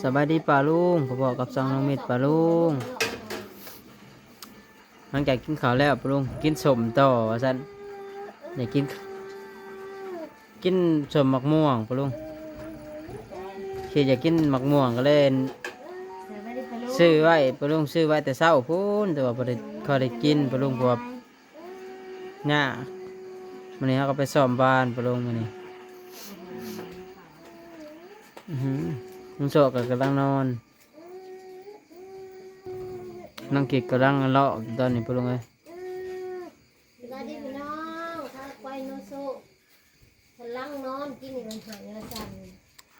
สบายดีป่าลุงผมบอกกับซองน้องมิดป่าลุงหลังจากกินข้าวแล้วป่าลุงกินสมต่อว่าสันอยากกิน กินสมมักม่วงป่าลุงคืออยากกินมักม่วงก็เลยซื้อไว้ป่าลุงซื้อไว้แต่เช้าพูนแต่ว่าพอได้พอได้กินป่าลุงพว่าหญ้ามันนี้เขาก็ไปซ่อมบ้านป่าลุงมันนี้ อือหือลุงโซก็กำลังนอนน้องกิกกำลังเลาะตอนนี้ปะลุงเอ้ยสวัสดีพี่น้องถ้าไปโนโซพลังนอนกินนี่มันหายละจัน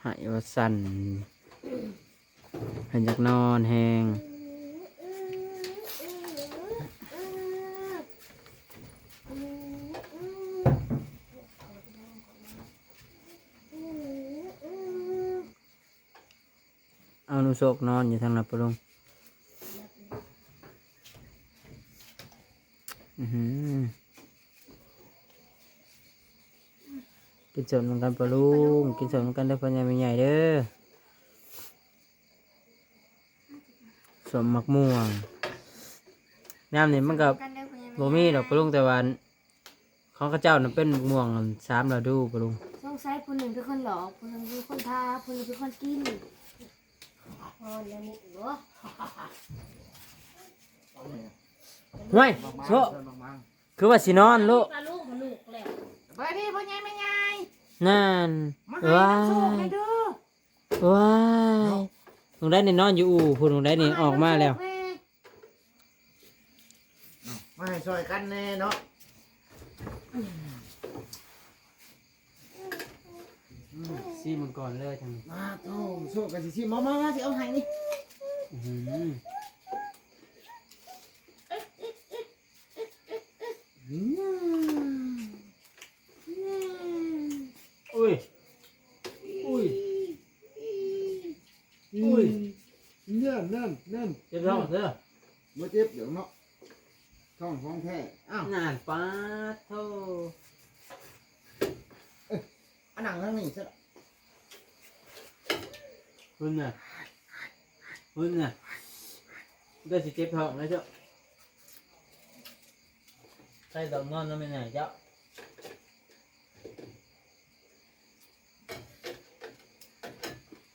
หายว่าสั่นเห็นจากนอนแหง ลุงโซกนอนอยู่ทางนั้นปะลุงกินสมเหมือนกันปะลุงกินสมเหมือนกันเด้อพ่อใหญ่แม่ใหญ่เด้อสมมักม่วงน้ำนี่มันกับโบมี่ดอกปะลุงแต่วันของข้าเจ้านั่นเป็นม่วงสามฤดูปะลุงสงสัยคนหนึ่งเป็นคนหลอกคนหนึ่งเป็นคนทาคนหนึ่งเป็นคนกิน อ๋อแล้วนี่เหรอห่วยโซคือว่าสินอนลูกปลาลูกมันลูกแล้วไปดิพ่อใหญ่แม่ใหญ่นั่นมาให้ว้าน้ำโชคให้ยเด้อว้ายตรงได้นี่นอนอยู่อู่พูดตรงได้นี่ออกมาแล้ว มาให้ช่วยกันแน่เนาะ ซีมันก่อนเลยทางมาโต้โชคกันสิสิมามามาสิเอาให้นี่อื้อหืออืมอุ้ย อุ้ย อุ้ยเนื่นเนื่นเนื่นเจ็บท้องเด้อบ่เจ็บเดี๋ยวเนาะท้องของแท้อ้าวนานปาดโท อันหนังทั้งนี้ซะคุ ณน่ะคุณน่ะได้สิเจ็บท้องแล้วเจ้าใส่ดอกนอนแล้วไม่ไหนเจ้า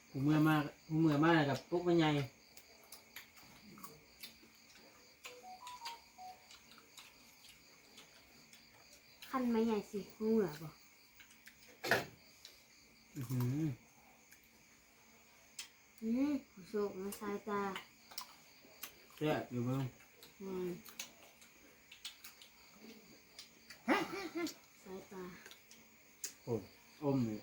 ผมเมื่อยมากผมเมื่อยมากกับปุ๊กไม่ใหญ่คันไม่ใหญ่สิงูเหรอบ่อื้อหืออื มผู้โชคมันสายตาแซ่บอยู่เบ้างอืมสายตาอมเลย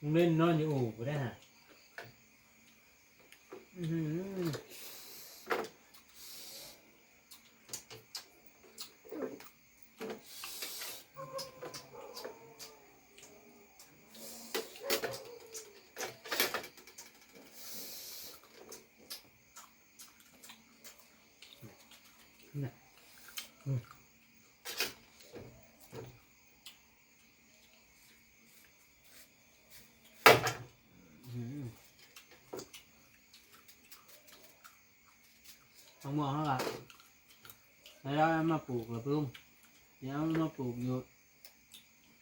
มึงเล่นนอนอยู่อู่กูได้ฮะอื้อหือ อื้อหือต้องมองเขาละแล้วเรามาปลูกกับลุงเดี๋ยวเอามาปลูกอยู่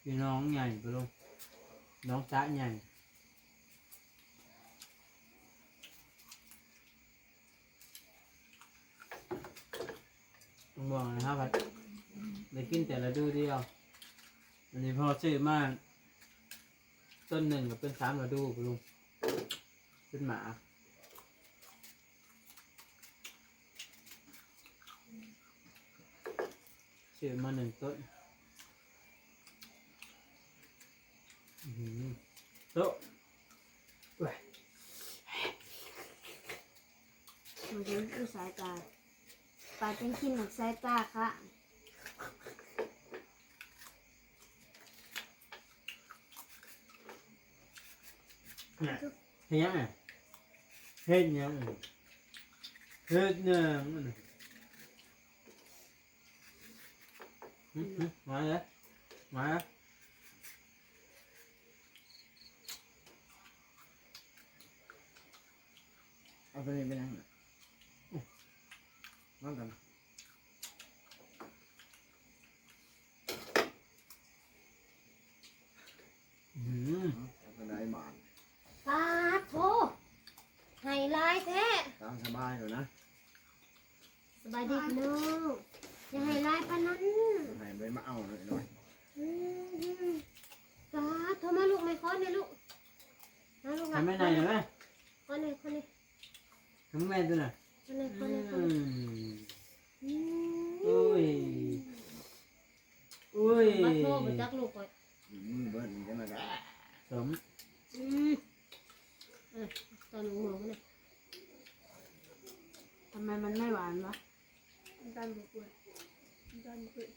อยู่น้องใหญ่ไปลุงน้องจ้าใหญ่ต้ องบอกนะครับว่าได้กินแต่ละดูเดียว อันนี้พอซื้อมาต้นหนึ่งก็เป็นสามระดูไปลุงเป็นหมาซื้อมาหนึ่งต้นโต๊ะเว้ย มันจะมีสายตา ปลาเป็นกินหนักสายตาค่ะเนี่ยเฮ็ดยังไงเฮ็ดยังไงเฮ็ดยังไงหึหึมาเลยมาเอาไปเลยไปนั่งน่ะอุ๊ย นั่งกันอืมเอาไปได้บาทปาดโถไฮไลท์แท้ตามสบายเลยนะสบายดีพี่น้องอย่าไฮไลท์ปานนั้นให้ไปมาเอาหน่อยหน่อยอืมปาดโทรมาลูกไม่ค้อนเลยลูกมาลูกทำไม่นานเลยไหมค้อนเลยค้อนเลยทำแม่ตัวน่ะค้อนเลยค้อือนเลยค้อนเลยมอืม อุ้ยอุ้ยมาโทรมาจักลูกก่อนอืมเบิ้ลกันนะกะสมอืมเออตอนหนูหัวมันเลยทำไมมันไม่หวานวะด้านบุกเลยด้านบุกเลย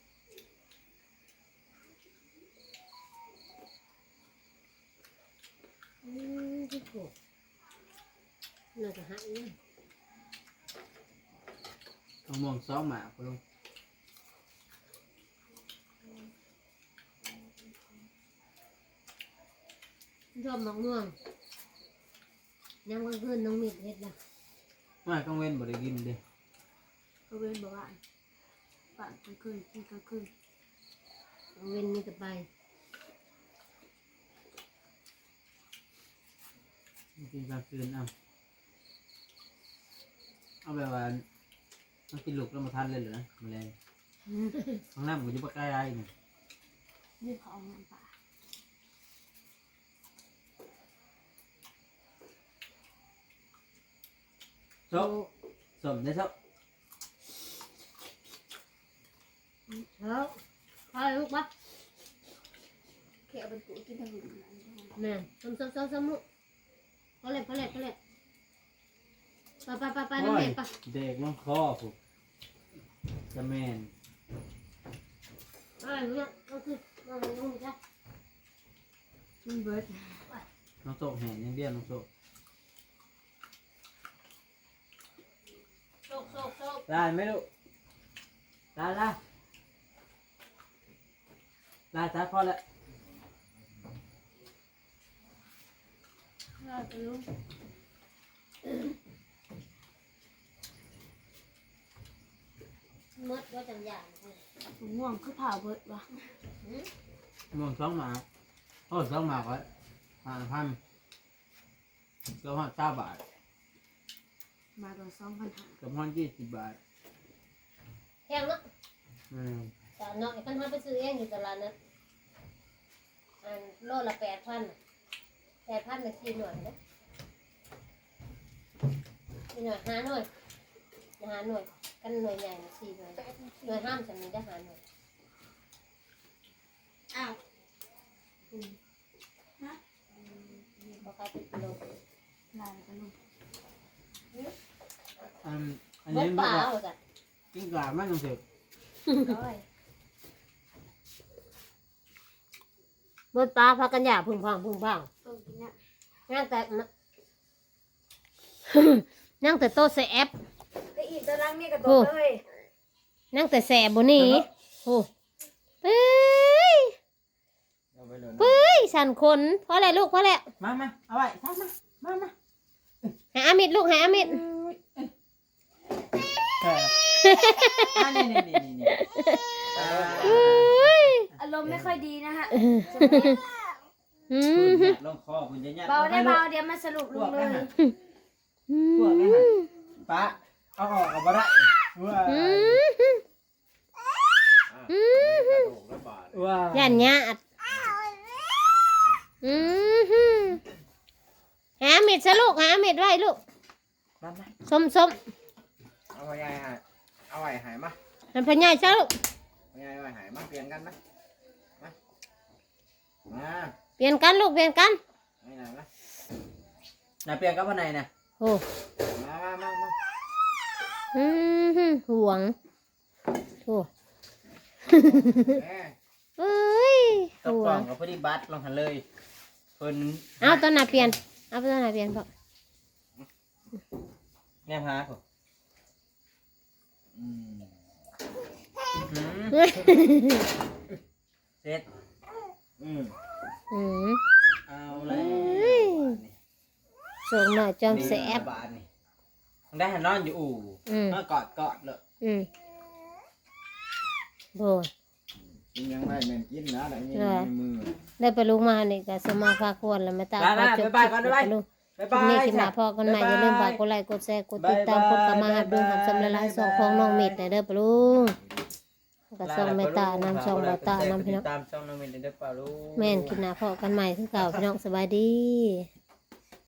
อืมที่โกน่าจะหายนะมะม่วงซ้อมหมากปะลุง ชอบมะม่วงยังวันคืนน้องมิดเฮ็ดนะมากังเว้นบ่ได้กินเดิก็เว้นบอกว่าปั่นกลางคืนกินกลางคืนเอาเว้นนี่ก็ไปกินกลางคืนเอาเอาแบบว่าต้องกินลูกแล้วมาทานเลยเหรอแมลงข้างหน้ามันจะปะใกล้ไรนี่นี่เขาเอาเงินป่า ซบสมได้ซบแล้วพาลูกปะแค่เอาไปกูกินทั้งหมดแม่ซ้ำซ้ำซ้ำซ้ำลูกพอเลยพอเลยพอเลยไปไปไปไปน้องโอ้เมยย์ไปเด็กน้องคอผูกจะแมนไปเนี่ยก็คือน้องน้องจ้ะมันเบิร์ดน้องโซกแห่งยังเดียวน้องโซก โชค โชคโชคได้ไหมลูกได้ได้ได้จ้าพอแล้วเราจะรู้มดว่าจังอย่างง่วงคือผ่าเบิร์ดวะม่วงสองหมากโอ้สองหมากไว้ห้าพันเกือบห้าเก้าบาท มาตัวสองพันห้าเกือบห้ายี่สิบบาทแพงเนาะอืมแต่เนาะกันหาไปซื้อเองอยู่ตลาดนะอันโลละแปดพันแปดพันละสี่หน่วยนะสี่หน่วยห้าหน่วยห้าหน่วยกันหน่วยใหญ่นะสี่หน่วยหน่วยห้ามจะมีได้ห้าหน่วยอ้าวราคาเป็นกิโลลายกันลูก อันอันเบินี้ดมัป่านก็เอาจ้ะกิ้งก่ามันต้องเสียบเบิดปลาพากันหยาพึ่งพังพึ่งพังต้มกินเนี่ยนั่งแต่ นั่งแต่โต๊ะแสบไปอีกตัวรังนี่กระโดดเลยนั่งแต่แสบบนนี้โอ้เอ้ยเอาไปเลยนะเอ้ยสันคนเพราะอะไรลูกเพราะอะไรมามาเอาไว้ทำมามามาหาอามิดลูกหาอามิดเอออันนี้นี่นี่นี่นี่อ่าอารมณ์ไม่ค่อยดีนะฮะอืคุณมเนี่ยลงคอคุณจะยัดเบาได้อเบาให้เดี๋ยวมาสรุปลูลุกงพเลวกยนั้นน่ะพวกนั้นน่ะป้าเอาออกเอาบ่ได้ว้าอืมอะกระโดดแล้วบาทว้าย่านญาติอืมหาอามิดซะลูกหาอามิดไว้ลูกมามาส้มส้ม เอาไว้ให้เอาไว้ใหายมามันพญายซะลูกเอาไว้ไว้ใหายมาเปลี่ยนกันนะมามาเปลี่ยนกันลูกเปลี่ยนกันไม่ไหนมาน่ะเปลี่ยนกับวันไหนน่ะโอ้มามามามาอืมห่วงโอ้แม่เอ้ยตกห่วกล่องงกับพอดีบัตรลงหันเลยเพิ่นเอาตอนไหนเปลี่ยนเอาตอนไหนเปลี่ยนพ่อ แนมหาผม อืม หืม เสร็จอืมอืมเอาเลยส่งหน่อยจอมแสบ บาทนี่ได้หันนอนอยู่อู่อืม มากอดกอดเลยอืมโบย กินยังได้แม่นกินนะได้มีใช่ในมือได้ไปลุกมานี่ก็สมาพาควรแล้วไม่ตามลาพอลาจบบ๊ายบายก่อนบ๊ายบายลูกบ๊ายคลิบาปนี้ยคลิปหน้าพอกันใหม่อย่าลืมฝากกดไลค์กดแชร์กดติดตามกดกระมาหับดูหับสำละลายสองของน้องมิดเด้อปะลุง ก็ส่งเมตตานำส่งเมตตานำพี่น้องตามช่องน้องมินเด้อป่าลูกแม่นคลิปหน้าพอกันใหม่คือเก่าพี่น้องสบายดี